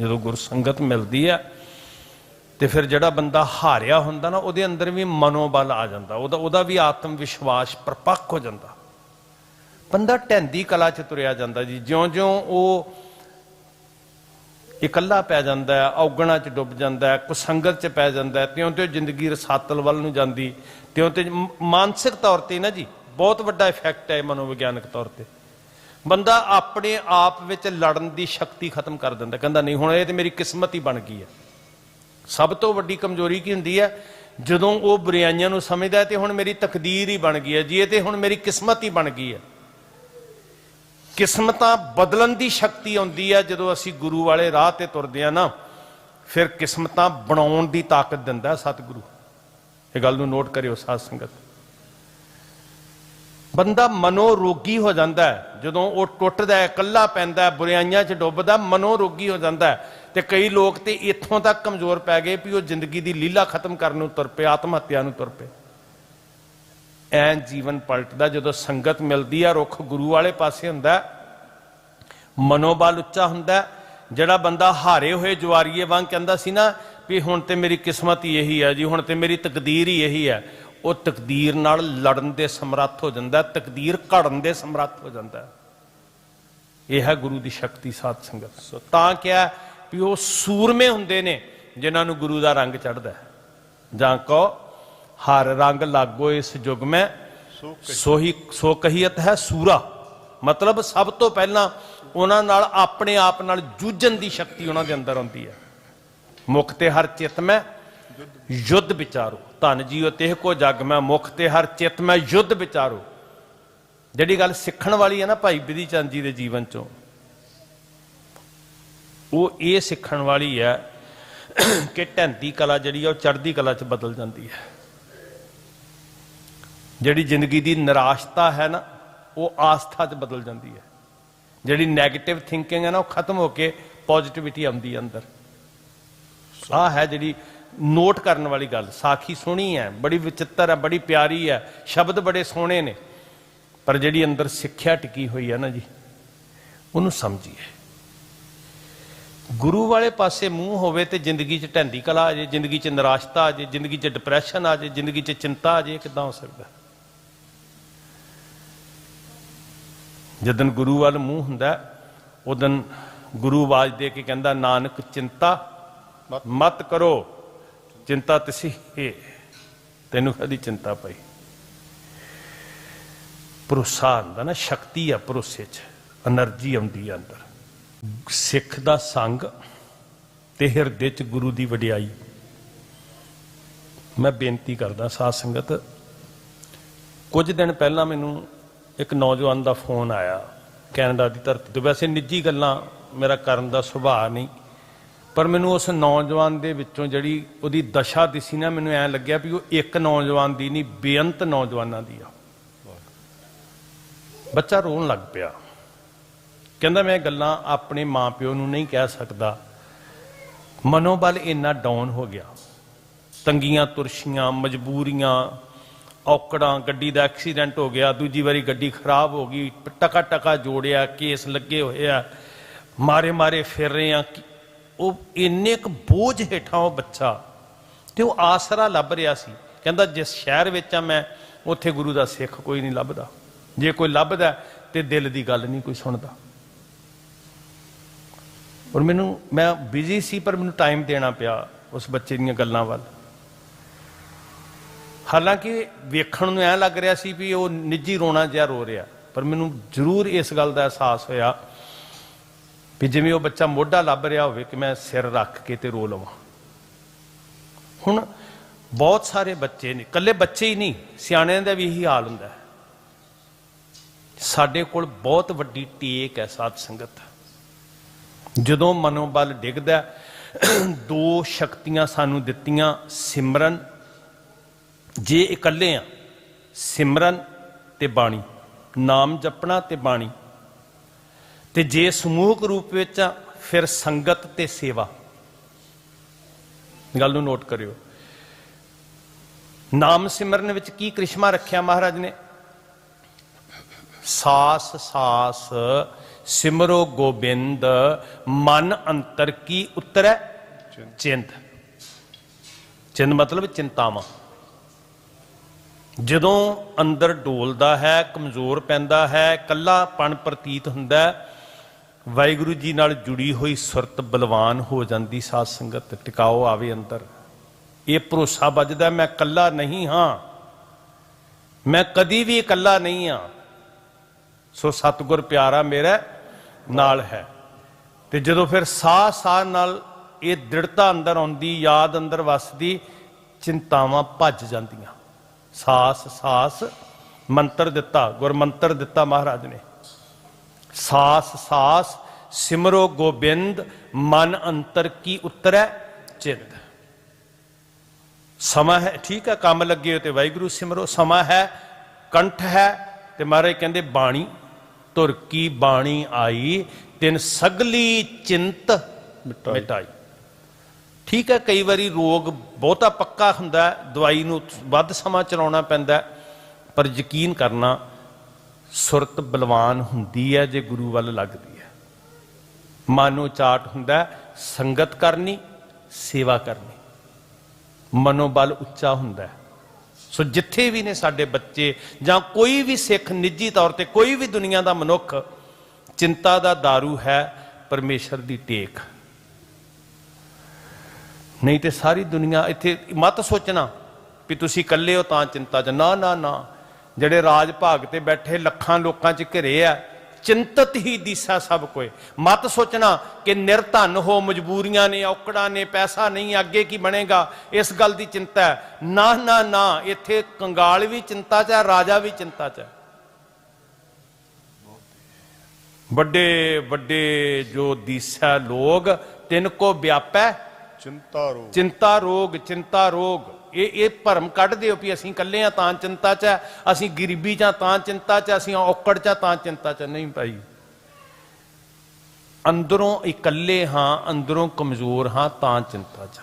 ਜਦੋਂ ਗੁਰਸੰਗਤ ਮਿਲਦੀ ਆ, ਤੇ ਫਿਰ ਜਿਹੜਾ ਬੰਦਾ ਹਾਰਿਆ ਹੁੰਦਾ ਨਾ, ਉਹਦੇ ਅੰਦਰ ਵੀ ਮਨੋਬਲ ਆ ਜਾਂਦਾ। ਉਹਦਾ ਉਹਦਾ ਵੀ ਆਤਮ ਵਿਸ਼ਵਾਸ ਪ੍ਰਪੱਕ ਹੋ ਜਾਂਦਾ। ਬੰਦਾ ਟੈਂਦੀ ਕਲਾ ਚ ਤੁਰਿਆ ਜਾਂਦਾ ਜੀ। ਜਿਉਂ-ਜਿਉਂ ਉਹ ਇਕੱਲਾ ਪੈ ਜਾਂਦਾ ਹੈ, ਔਗਣਾ ਚ ਡੁੱਬ ਜਾਂਦਾ ਹੈ, ਕੁਸੰਗਤ ਚ ਪੈ ਜਾਂਦਾ ਹੈ, ਤਿਉਂ-ਤਿਉਂ ਜ਼ਿੰਦਗੀ ਰਸਾਤਲ ਵੱਲ ਨੂੰ ਜਾਂਦੀ। ਤਿਉਂ-ਤਿਉਂ ਮਾਨਸਿਕ ਤੌਰ ਤੇ ਨਾ ਜੀ, ਬਹੁਤ ਵੱਡਾ ਇਫੈਕਟ ਹੈ ਮਨੋਵਿਗਿਆਨਕ ਤੌਰ ਤੇ। ਬੰਦਾ ਆਪਣੇ ਆਪ ਵਿੱਚ ਲੜਨ ਦੀ ਸ਼ਕਤੀ ਖਤਮ ਕਰ ਦਿੰਦਾ, ਕਹਿੰਦਾ ਨਹੀਂ, ਹੁਣ ਇਹ ਤੇ ਮੇਰੀ ਕਿਸਮਤ ਹੀ ਬਣ ਗਈ ਹੈ। ਸਭ ਤੋਂ ਵੱਡੀ ਕਮਜ਼ੋਰੀ ਕੀ ਹੁੰਦੀ ਹੈ? ਜਦੋਂ ਉਹ ਬੁਰਾਈਆਂ ਨੂੰ ਸਮਝਦਾ ਹੈ ਤੇ ਹੁਣ ਮੇਰੀ ਤਕਦੀਰ ਹੀ ਬਣ ਗਈ ਹੈ, ਜੀ ਇਹ ਤੇ ਹੁਣ ਮੇਰੀ ਕਿਸਮਤ ਹੀ ਬਣ ਗਈ ਹੈ। ਕਿਸਮਤਾਂ ਬਦਲਣ ਦੀ ਸ਼ਕਤੀ ਆਉਂਦੀ ਹੈ, ਜਦੋਂ ਅਸੀਂ ਗੁਰੂ ਵਾਲੇ ਰਾਹ ਤੇ ਤੁਰਦੇ ਆ ਨਾ, ਫਿਰ ਕਿਸਮਤਾਂ ਬਣਾਉਣ ਦੀ ਤਾਕਤ ਦਿੰਦਾ ਸਤਿਗੁਰੂ। ਇਹ ਗੱਲ ਨੂੰ ਨੋਟ ਕਰਿਓ, ਸਾਧ ਸੰਗਤ। ਬੰਦਾ ਮਨੋਰੋਗੀ ਹੋ ਜਾਂਦਾ ਹੈ। ਜਦੋਂ ਉਹ ਟੁੱਟਦਾ ਹੈ, ਇਕੱਲਾ ਪੈਂਦਾ ਹੈ, ਬੁਰਾਈਆਂ 'ਚ ਡੁੱਬਦਾ, ਮਨੋਰੋਗੀ ਹੋ ਜਾਂਦਾ ਹੈ। ਤੇ ਕਈ ਲੋਕ ਤੇ ਇੱਥੋਂ ਤੱਕ ਕਮਜ਼ੋਰ ਪੈ ਗਏ ਵੀ ਉਹ ਜ਼ਿੰਦਗੀ ਦੀ ਲੀਲਾ ਖਤਮ ਕਰਨ ਨੂੰ ਤੁਰ ਪਏ ਆਤਮ ਹੱਤਿਆ ਨੂੰ ਤੁਰ ਪਏ। ਐਂ ਜੀਵਨ ਪਲਟਦਾ, ਜਦੋਂ ਸੰਗਤ ਮਿਲਦੀ ਆ, ਰੁੱਖ ਗੁਰੂ ਵਾਲੇ ਪਾਸੇ ਹੁੰਦਾ ਮਨੋਬਲ ਉੱਚਾ ਹੁੰਦਾ ਜਿਹੜਾ ਬੰਦਾ ਹਾਰੇ ਹੋਏ ਜਵਾਰੀਏ ਵਾਂਗ ਕਹਿੰਦਾ ਸੀ ਨਾ ਵੀ ਹੁਣ ਤੇ ਮੇਰੀ ਕਿਸਮਤ ਹੀ ਇਹੀ ਹੈ ਜੀ, ਹੁਣ ਤੇ ਮੇਰੀ ਤਕਦੀਰ ਹੀ ਇਹੀ ਹੈ। ਉਹ ਤਕਦੀਰ ਨਾਲ ਲੜਨ ਦੇ ਸਮਰੱਥ ਹੋ ਜਾਂਦਾ ਤਕਦੀਰ ਘੜਨ ਦੇ ਸਮਰੱਥ ਹੋ ਜਾਂਦਾ। ਇਹ ਹੈ ਗੁਰੂ ਦੀ ਸ਼ਕਤੀ ਸਾਧ ਸੰਗਤ। ਸੋ ਤਾਂ ਕਿਹਾ ਵੀ ਉਹ ਸੂਰਮੇ ਹੁੰਦੇ ਨੇ ਜਿਨ੍ਹਾਂ ਨੂੰ ਗੁਰੂ ਦਾ ਰੰਗ ਚੜਦਾ ਹੈ। ਜਾਂ ਕੋ ਹਰ ਰੰਗ ਲਾਗੋ ਇਸ ਯੁਗ ਮੈਂ ਸੋਹੀ ਸੋ ਕਹੀਤ ਹੈ ਸੂਰਾ। ਮਤਲਬ ਸਭ ਤੋਂ ਪਹਿਲਾਂ ਉਹਨਾਂ ਨਾਲ ਆਪਣੇ ਆਪ ਨਾਲ ਜੂਝਣ ਦੀ ਸ਼ਕਤੀ ਉਹਨਾਂ ਦੇ ਅੰਦਰ ਆਉਂਦੀ ਹੈ। ਮੁਖ ਤੇ ਹਰ ਚਿਤ ਮੈਂ ਯੁੱਧ ਵਿਚਾਰੋ, ਧਨ ਜੀਓ ਤੇ ਕੋ ਜਗ, ਮੈਂ ਮੁਖ ਤੇ ਹਰ ਚਿਤ, ਮੈਂ ਯੁੱਧ ਵਿਚਾਰੋ। ਜਿਹੜੀ ਗੱਲ ਸਿੱਖਣ ਵਾਲੀ ਹੈ ਨਾ ਭਾਈ ਬਿਧੀ ਚੰਦ ਜੀ ਦੇ ਜੀਵਨ ਚੋਂ, ਉਹ ਇਹ ਸਿੱਖਣ ਵਾਲੀ ਹੈ ਕਿ ਢੰਦੀ ਕਲਾ ਜਿਹੜੀ ਆ, ਉਹ ਚੜ੍ਹਦੀ ਕਲਾ 'ਚ ਬਦਲ ਜਾਂਦੀ ਹੈ। ਜਿਹੜੀ ਜ਼ਿੰਦਗੀ ਦੀ ਨਿਰਾਸ਼ਤਾ ਹੈ ਨਾ, ਉਹ ਆਸਥਾ 'ਚ ਬਦਲ ਜਾਂਦੀ ਹੈ। ਜਿਹੜੀ 네ਗੇਟਿਵ ਥਿੰਕਿੰਗ ਹੈ ਨਾ, ਉਹ ਖਤਮ ਹੋ ਕੇ ਪੋਜ਼ਿਟਿਵਿਟੀ ਆਉਂਦੀ ਹੈ ਅੰਦਰ। ਆ ਹੈ ਜਿਹੜੀ ਨੋਟ ਕਰਨ ਵਾਲੀ ਗੱਲ ਸਾਖੀ ਸੋਹਣੀ ਹੈ ਬੜੀ ਵਿਚਿੱਤਰ ਹੈ ਬੜੀ ਪਿਆਰੀ ਹੈ ਸ਼ਬਦ ਬੜੇ ਸੋਹਣੇ ਨੇ। ਪਰ ਜਿਹੜੀ ਅੰਦਰ ਸਿੱਖਿਆ ਟਿਕੀ ਹੋਈ ਹੈ ਨਾ ਜੀ ਉਹਨੂੰ ਸਮਝੀਏ। ਗੁਰੂ ਵਾਲੇ ਪਾਸੇ ਮੂੰਹ ਹੋਵੇ ਤੇ ਜ਼ਿੰਦਗੀ 'ਚ ਢੈਂਦੀ ਕਲਾ ਆ ਜੇ ਜ਼ਿੰਦਗੀ 'ਚ ਨਿਰਾਸ਼ਤਾ ਆ ਜੇ ਜ਼ਿੰਦਗੀ 'ਚ ਡਿਪਰੈਸ਼ਨ ਆ ਜੇ ਜ਼ਿੰਦਗੀ 'ਚ ਚਿੰਤਾ ਆ ਜੇ ਕਿਦਾਂ ਹੋ ਸਕਦਾ? ਜਦੋਂ ਗੁਰੂ ਵੱਲ ਮੂੰਹ ਹੁੰਦਾ ਉਦੋਂ ਗੁਰੂ ਆਵਾਜ਼ ਦੇ ਕੇ ਕਹਿੰਦਾ ਨਾਨਕ ਚਿੰਤਾ ਮਤ ਕਰੋ। ਚਿੰਤਾ ਤੇ ਸੀ। ਇਹ ਤੈਨੂੰ ਕਦੀ ਚਿੰਤਾ ਪਈ? ਭਰੋਸਾ ਆਂਦਾ ਨਾ, ਸ਼ਕਤੀ ਆ ਭਰੋਸੇ 'ਚ। એનર્ਜੀ ਆਉਂਦੀ ਆ ਅੰਦਰ। ਸਿੱਖ ਦਾ ਸੰਗ ਤੇ ਹਿਰਦੇ 'ਚ ਗੁਰੂ ਦੀ ਵਡਿਆਈ। ਮੈਂ ਬੇਨਤੀ ਕਰਦਾ ਸਾਧ ਸੰਗਤ, ਕੁਝ ਦਿਨ ਪਹਿਲਾਂ ਮੈਨੂੰ ਇੱਕ ਨੌਜਵਾਨ ਦਾ ਫੋਨ ਆਇਆ ਕੈਨੇਡਾ ਦੀ ਧਰਤੀ ਤੋਂ। ਵੈਸੇ ਨਿੱਜੀ ਗੱਲਾਂ, ਮੇਰਾ ਕਰਨ ਦਾ ਸੁਭਾਅ ਨਹੀਂ। ਪਰ ਮੈਨੂੰ ਉਸ ਨੌਜਵਾਨ ਦੇ ਵਿੱਚੋਂ ਜਿਹੜੀ ਉਹਦੀ ਦਸ਼ਾ ਦਿਸੀ ਨਾ, ਮੈਨੂੰ ਐਂ ਲੱਗਿਆ ਵੀ ਉਹ ਇੱਕ ਨੌਜਵਾਨ ਦੀ ਨਹੀਂ, ਬੇਅੰਤ ਨੌਜਵਾਨਾਂ ਦੀ ਆ। ਬੱਚਾ ਰੋਣ ਲੱਗ ਪਿਆ। ਕਹਿੰਦਾ ਮੈਂ ਗੱਲਾਂ ਆਪਣੇ ਮਾਪਿਓ ਨੂੰ ਨਹੀਂ ਕਹਿ ਸਕਦਾ। ਮਨੋਬਲ ਇੰਨਾ ਡਾਊਨ ਹੋ ਗਿਆ। ਤੰਗੀਆਂ ਤੁਰਸ਼ੀਆਂ, ਮਜਬੂਰੀਆਂ, ਔਕੜਾਂ, ਗੱਡੀ ਦਾ ਐਕਸੀਡੈਂਟ ਹੋ ਗਿਆ, ਦੂਜੀ ਵਾਰੀ ਗੱਡੀ ਖਰਾਬ ਹੋ ਗਈ ਟਕਾ ਟਕਾ ਜੋੜਿਆ, ਕੇਸ ਲੱਗੇ ਹੋਏ ਆ। ਮਾਰੇ ਮਾਰੇ ਫਿਰ ਰਹੇ ਆ ਕਿ- ਉਹ ਇੰਨੇ ਕੁ ਬੋਝ ਹੇਠਾਂ ਉਹ ਬੱਚਾ ਤੇ ਉਹ ਆਸਰਾ ਲੱਭ ਰਿਹਾ ਸੀ। ਕਹਿੰਦਾ, ਜਿਸ ਸ਼ਹਿਰ ਵਿੱਚ ਆ ਮੈਂ, ਉੱਥੇ ਗੁਰੂ ਦਾ ਸਿੱਖ ਕੋਈ ਨਹੀਂ ਲੱਭਦਾ। ਜੇ ਕੋਈ ਲੱਭਦਾ ਤੇ ਦਿਲ ਦੀ ਗੱਲ ਨਹੀਂ ਕੋਈ ਸੁਣਦਾ। ਔਰ ਮੈਨੂੰ, ਮੈਂ ਬਿਜ਼ੀ ਸੀ, ਪਰ ਮੈਨੂੰ ਟਾਈਮ ਦੇਣਾ ਪਿਆ ਉਸ ਬੱਚੇ ਦੀਆਂ ਗੱਲਾਂ ਵੱਲ। ਹਾਲਾਂਕਿ ਵੇਖਣ ਨੂੰ ਐ ਲੱਗ ਰਿਹਾ ਸੀ ਵੀ ਉਹ ਨਿੱਜੀ ਰੋਣਾ ਜਿਹਾ ਰੋ ਰਿਹਾ, ਪਰ ਮੈਨੂੰ ਜ਼ਰੂਰ ਇਸ ਗੱਲ ਦਾ ਅਹਿਸਾਸ ਹੋਇਆ ਵੀ ਜਿਵੇਂ ਉਹ ਬੱਚਾ ਮੋਢਾ ਲੱਭ ਰਿਹਾ ਹੋਵੇ ਕਿ ਮੈਂ ਸਿਰ ਰੱਖ ਕੇ ਤੇ ਰੋ ਲਵਾਂ। ਹੁਣ ਬਹੁਤ ਸਾਰੇ ਬੱਚੇ ਨੇ, ਇਕੱਲੇ ਬੱਚੇ ਹੀ ਨਹੀਂ, ਸਿਆਣਿਆਂ ਦਾ ਵੀ ਇਹੀ ਹਾਲ ਹੁੰਦਾ ਹੈ। ਸਾਡੇ ਕੋਲ ਬਹੁਤ ਵੱਡੀ ਟੇਕ ਹੈ ਸਾਧ ਸੰਗਤ। ਜਦੋਂ ਮਨੋਬਲ ਡਿੱਗਦਾ ਦੋ ਸ਼ਕਤੀਆਂ ਸਾਨੂੰ ਦਿੱਤੀਆਂ, ਸਿਮਰਨ। ਜੇ ਇਕੱਲੇ ਆ ਸਿਮਰਨ ਤੇ ਬਾਣੀ, ਨਾਮ ਜਪਣਾ ਤੇ ਬਾਣੀ। ਤੇ ਜੇ ਸਮੂਹਕ ਰੂਪ ਵਿੱਚ ਆ ਫਿਰ ਸੰਗਤ ਤੇ ਸੇਵਾ। ਗੱਲ ਨੂੰ ਨੋਟ ਕਰਿਓ। ਨਾਮ ਸਿਮਰਨ ਵਿੱਚ ਕੀ ਕ੍ਰਿਸ਼ਮਾ ਰੱਖਿਆ ਮਹਾਰਾਜ ਨੇ? ਸਾਸ ਸਾਸ ਸਿਮਰੋ ਗੋਬਿੰਦ ਮਨ ਅੰਤਰ ਕੀ ਉਤਰੈ? ਚਿੰਤ। ਚਿੰਤ ਮਤਲਬ ਚਿੰਤਾਵਾਂ। ਜਦੋਂ ਅੰਦਰ ਡੋਲਦਾ ਹੈ ਕਮਜ਼ੋਰ ਪੈਂਦਾ ਹੈ ਕੱਲਾਪਣ ਪ੍ਰਤੀਤ ਹੁੰਦਾ ਹੈ, ਵਾਹਿਗੁਰੂ ਜੀ ਨਾਲ ਜੁੜੀ ਹੋਈ ਸੁਰਤ ਬਲਵਾਨ ਹੋ ਜਾਂਦੀ ਸਾਧ ਸੰਗਤ, ਟਿਕਾਓ ਆਵੇ ਅੰਦਰ। ਇਹ ਭਰੋਸਾ ਵੱਜਦਾ, ਮੈਂ ਇਕੱਲਾ ਨਹੀਂ ਹਾਂ। ਮੈਂ ਕਦੀ ਵੀ ਇਕੱਲਾ ਨਹੀਂ ਹਾਂ। ਸੋ ਸਤਿਗੁਰ ਪਿਆਰਾ ਮੇਰਾ ਨਾਲ ਹੈ। ਤੇ ਜਦੋਂ ਫਿਰ ਸਾਹ ਸਾਹ ਨਾਲ ਇਹ ਦ੍ਰਿੜਤਾ ਅੰਦਰ ਆਉਂਦੀ, ਯਾਦ ਅੰਦਰ ਵਸਦੀ, ਚਿੰਤਾਵਾਂ ਭੱਜ ਜਾਂਦੀਆਂ। ਸਾਸ ਸਾਸ ਮੰਤਰ ਦਿੱਤਾ, ਗੁਰਮੰਤਰ ਦਿੱਤਾ ਮਹਾਰਾਜ ਨੇ। ਸਾਸ ਸਾਸ ਸਿਮਰੋ ਗੋਬਿੰਦ ਮਨ ਅੰਤਰ ਕੀ ਉਤਰੈ? ਚਿੰਤ। ਸਮਾਂ ਹੈ ਠੀਕ ਹੈ ਕੰਮ ਲੱਗੇ ਹੋ ਤੇ ਵਾਹਿਗੁਰੂ ਸਿਮਰੋ ਸਮਾਂ ਹੈ ਕੰਠ ਹੈ ਤੇ ਮਹਾਰਾਜ ਕਹਿੰਦੇ ਬਾਣੀ ਤੁਰ ਕੀ ਬਾਣੀ ਆਈ ਤਿਨ ਸਗਲੀ ਚਿੰਤ ਮਿਟਾਈ। ਠੀਕ ਹੈ ਕਈ ਵਾਰੀ ਰੋਗ ਬਹੁਤਾ ਪੱਕਾ ਹੁੰਦਾ ਦਵਾਈ ਨੂੰ ਵੱਧ ਸਮਾਂ ਚਲਾਉਣਾ ਪੈਂਦਾ ਪਰ ਯਕੀਨ ਕਰਨਾ ਸੁਰਤ ਬਲਵਾਨ ਹੁੰਦੀ ਹੈ ਜੇ ਗੁਰੂ ਵੱਲ ਲੱਗਦੀ ਹੈ। ਮਨੋ ਚਾਟ ਹੁੰਦਾ ਸੰਗਤ ਕਰਨੀ, ਸੇਵਾ ਕਰਨੀ। ਮਨੋਬਲ ਉੱਚਾ ਹੁੰਦਾ ਸੋ ਜਿੱਥੇ ਵੀ ਨੇ ਸਾਡੇ ਬੱਚੇ ਜਾਂ ਕੋਈ ਵੀ ਸਿੱਖ ਨਿੱਜੀ ਤੌਰ ਤੇ ਕੋਈ ਵੀ ਦੁਨੀਆ ਦਾ ਮਨੁੱਖ, ਚਿੰਤਾ ਦਾ दारू ਹੈ ਪਰਮੇਸ਼ਰ ਦੀ ਟੇਕ। ਨਹੀਂ ਤੇ ਸਾਰੀ ਦੁਨੀਆ ਇੱਥੇ ਮਤ ਸੋਚਣਾ ਵੀ ਤੁਸੀਂ ਇਕੱਲੇ ਹੋ ਤਾਂ ਚਿੰਤਾ ਚ। ਨਾ ਨਾ ਨਾ। ਜਿਹੜੇ ਰਾਜ ਭਾਗ ਤੇ ਬੈਠੇ ਲੱਖਾਂ ਲੋਕਾਂ ਚ ਘਿਰੇ ਆ ਚਿੰਤਤ ਹੀ ਦੀਸਾ ਸਭ ਕੋਏ ਮਤ ਸੋਚਣਾ ਕਿ ਨਿਰਧਨ ਹੋ ਮਜਬੂਰੀਆਂ ਨੇ ਔਕੜਾਂ ਨੇ ਪੈਸਾ ਨਹੀਂ ਅੱਗੇ ਕੀ ਬਣੇਗਾ ਇਸ ਗੱਲ ਦੀ ਚਿੰਤਾ ਹੈ। ਨਾ ਨਾ ਨਾ ਇੱਥੇ ਕੰਗਾਲ ਵੀ ਚਿੰਤਾ ਚ ਹੈ ਰਾਜਾ ਵੀ ਚਿੰਤਾ ਚ ਹੈ। ਵੱਡੇ ਵੱਡੇ ਜੋ ਦੀਸਾ ਲੋਗ ਤਿੰਨ ਕੋ ਵਿਆਪੈ ਚਿੰਤਾ ਰੋ ਚਿੰਤਾ ਰੋਗ ਚਿੰਤਾ ਰੋਗ। ਇਹ ਇਹ ਭਰਮ ਕੱਢਦੇ ਹੋ ਵੀ ਅਸੀਂ ਇਕੱਲੇ ਆ ਤਾਂ ਚਿੰਤਾ 'ਚ ਹੈ ਅਸੀਂ ਗਰੀਬੀ 'ਚ ਤਾਂ ਚਿੰਤਾ 'ਚ ਅਸੀਂ ਔਕੜ 'ਚ ਤਾਂ ਚਿੰਤਾ 'ਚ ਨਹੀਂ ਭਾਈ। ਅੰਦਰੋਂ ਇਕੱਲੇ ਹਾਂ, ਅੰਦਰੋਂ ਕਮਜ਼ੋਰ ਹਾਂ ਤਾਂ ਚਿੰਤਾ 'ਚ